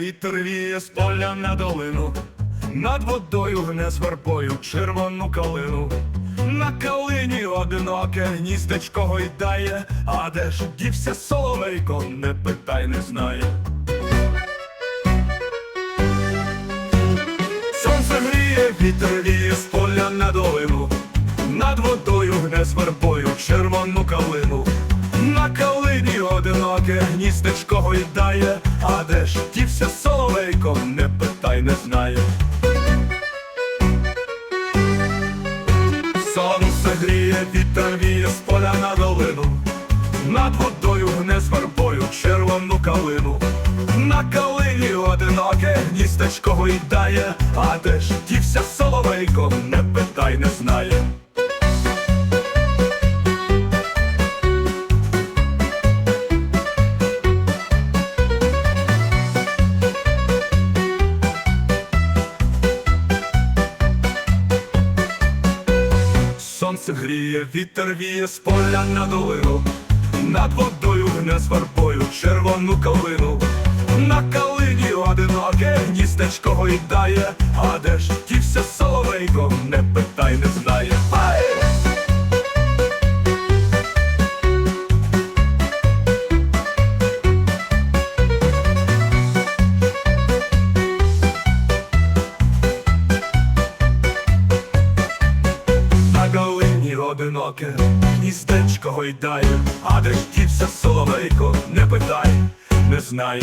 вітер віє з поля на долину, над водою гне з вербою червону калину. На калині одиноке гніздечко гойдає, а де ж дівся соловейко, не питай, не знає. Сонце гріє, вітер віє з поля на долину, над водою гне з вербою червону калину. Калині гніздечко гойдає, а де ж дівся соловейко, не питай, не знає. Сонце гріє, вітер віє з поля на долину, над водою гне з вербою червону калину. На калині одиноке гністечко гойдає, а де ж дівся соловейко, не питай, не знає. Сонце гріє, вітер віє з поля на долину, над водою гне з варбою червону калину. На калині одиноке гністечко гойдає, а де ж дівся соловейко, не питай, не знає. Одиноке гніздечко гойдає, а де дівся соловейко, не питай, не знає.